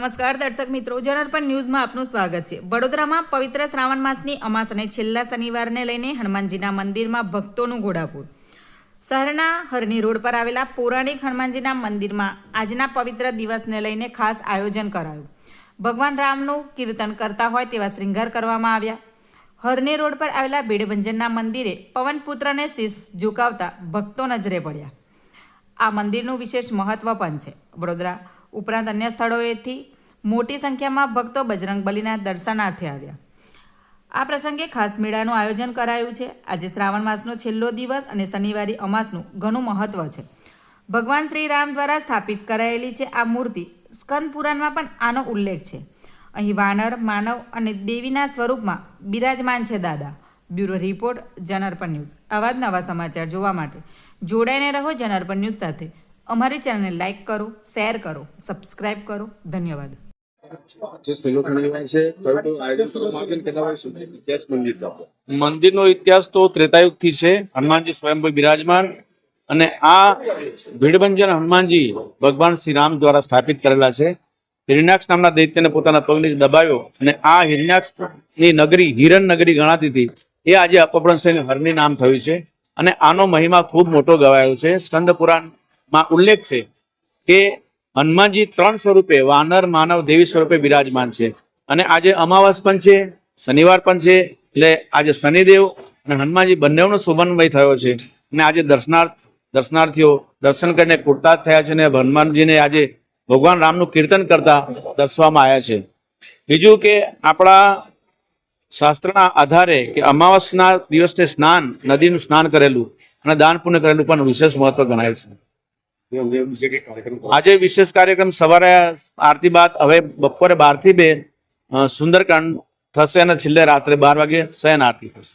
નમસ્કાર દર્શક મિત્રો જનરપન ન્યૂઝમાં આપનું સ્વાગત છે. વડોદરામાં પવિત્ર શ્રાવણ માસની અમાસ અને છેલ્લા શનિવારને લઈને હનુમાનજીના મંદિરમાં ભક્તોનું ઘોડાપુર. શહેરના હરની રોડ પર આવેલા પૌરાણિક હનુમાનજીના મંદિરમાં આજના પવિત્ર દિવસને લઈને ખાસ આયોજન કરાયું. ભગવાન રામનું કીર્તન કરતા હોય તેવા શ્રૃંગાર કરવામાં આવ્યા. હરની રોડ પર આવેલા ભીડભંજનના મંદિરે પવનપુત્રને શીશ ઝુકાવતા ભક્તો નજરે પડ્યા. આ મંદિરનું વિશેષ મહત્વ પણ છે. વડોદરા ઉપરાંત અન્ય સ્થળોએથી મોટી સંખ્યામાં ભક્તો બજરંગ બલીના દર્શનાર્થે આવ્યા. આ પ્રસંગે ખાસ મેળાનું આયોજન કરાયું છે. આજે શ્રાવણ માસનો છેલ્લો દિવસ અને શનિવારી અમાસનું ઘણું મહત્વ છે. ભગવાન શ્રી રામ દ્વારા સ્થાપિત કરાયેલી છે આ મૂર્તિ સ્કંદ પુરાણમાં પણ આનો ઉલ્લેખ છે. અહીં વાનર, માનવ અને દેવીના સ્વરૂપમાં બિરાજમાન છે દાદા. બ્યુરો રિપોર્ટ જનરપન ન્યૂઝ. આવા જ નવા સમાચાર જોવા માટે જોડાઈને રહો જનાર્પણ ન્યૂઝ સાથે. અમારી ચેનલને લાઇક કરો શેર કરો સબસ્ક્રાઇબ કરો. ધન્યવાદ. મંદિરનો ઇતિહાસ તો ત્રેતાયુગથી છે હનુમાનજી સ્વયંભૂ બિરાજમાન અને આ ભીડભંજન હનુમાનજી ભગવાન શ્રી રામ દ્વારા સ્થાપિત કરેલા છે. હિરણાક્ષ નામના દૈત્યને પોતાના પગને નીચે દબાવ્યો અને આ હિરણાક્ષની નગરી હિરણ નગરી ગણાતી હતી. એ આજે અપભ્રંશ થઈને હરની નામ થયું છે. અને આનો મહિમા ખૂબ મોટો ગવાયો છે. સ્કંદ પુરાણમાં ઉલ્લેખ છે કે હનુમાનજી ત્રણ સ્વરૂપે વાનર, માનવ, દેવી સ્વરૂપે બિરાજમાન છે. અને આજે અમાવાસ પણ છે, શનિવાર પણ છે, એટલે આજે શનિદેવ અને હનુમાનજી બંનેનો શોભનમય થયો છે. અને આજે દર્શનાર્થ, દર્શનાર્થીઓ દર્શન કરીને કૃતાર્થ થયા છે અને હનુમાનજીને આજે ભગવાન રામનું કીર્તન કરતા દર્શવામાં આવ્યા છે. બીજું કે આપણા શાસ્ત્રના આધારે કે અમાવસના દિવસને સ્નાન, નદીનું સ્નાન કરેલું અને દાન પુણ્ય કરેલું પણ વિશેષ મહત્વ ગણાય છે. આજે વિશેષ કાર્યક્રમ સવારે આરતી બાદ હવે બપોરે બારથી બે સુંદરકાંડ થશે અને છેલ્લે રાત્રે બાર વાગે શયન આરતી થશે.